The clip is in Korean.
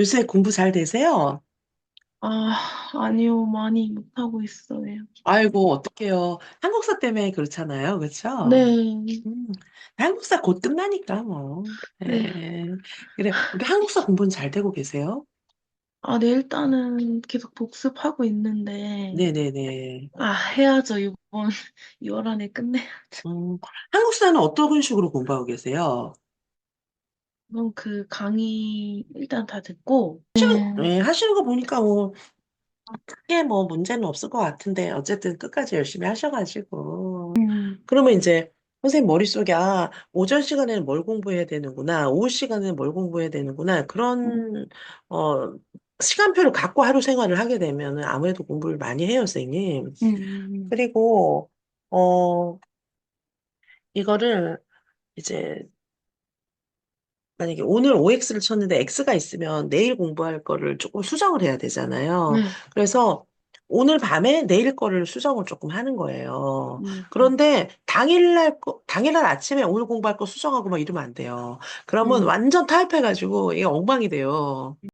요새 공부 잘 되세요? 아, 아니요, 많이 못하고 있어요. 아이고, 어떡해요. 한국사 때문에 그렇잖아요. 그렇죠? 네, 음, 한국사 곧 끝나니까 뭐. 네. 예. 그래, 우리 한국사 공부는 잘 되고 계세요? 아, 네, 일단은 계속 복습하고 있는데, 네네네. 아, 해야죠. 이번 2월 안에 끝내야죠. 음, 한국사는 어떤 식으로 공부하고 계세요? 그럼 그 강의 일단 다 듣고, 네, 예, 하시는 거 보니까 뭐, 크게 뭐 문제는 없을 것 같은데, 어쨌든 끝까지 열심히 하셔가지고. 음, 그러면 이제 선생님 머릿속에, 아, 오전 시간에는 뭘 공부해야 되는구나, 오후 시간에는 뭘 공부해야 되는구나, 음, 그런, 어, 시간표를 갖고 하루 생활을 하게 되면 아무래도 공부를 많이 해요, 선생님. 음, 그리고, 어, 이거를 이제 만약에 오늘 OX를 쳤는데 X가 있으면 내일 공부할 거를 조금 수정을 해야 되잖아요. 네, 그래서 오늘 밤에 내일 거를 수정을 조금 하는 거예요. 음, 음, 그런데 당일날 거, 당일날 아침에 오늘 공부할 거 수정하고 막 이러면 안 돼요. 그러면 음. 완전 타협해가지고 이게 엉망이 돼요.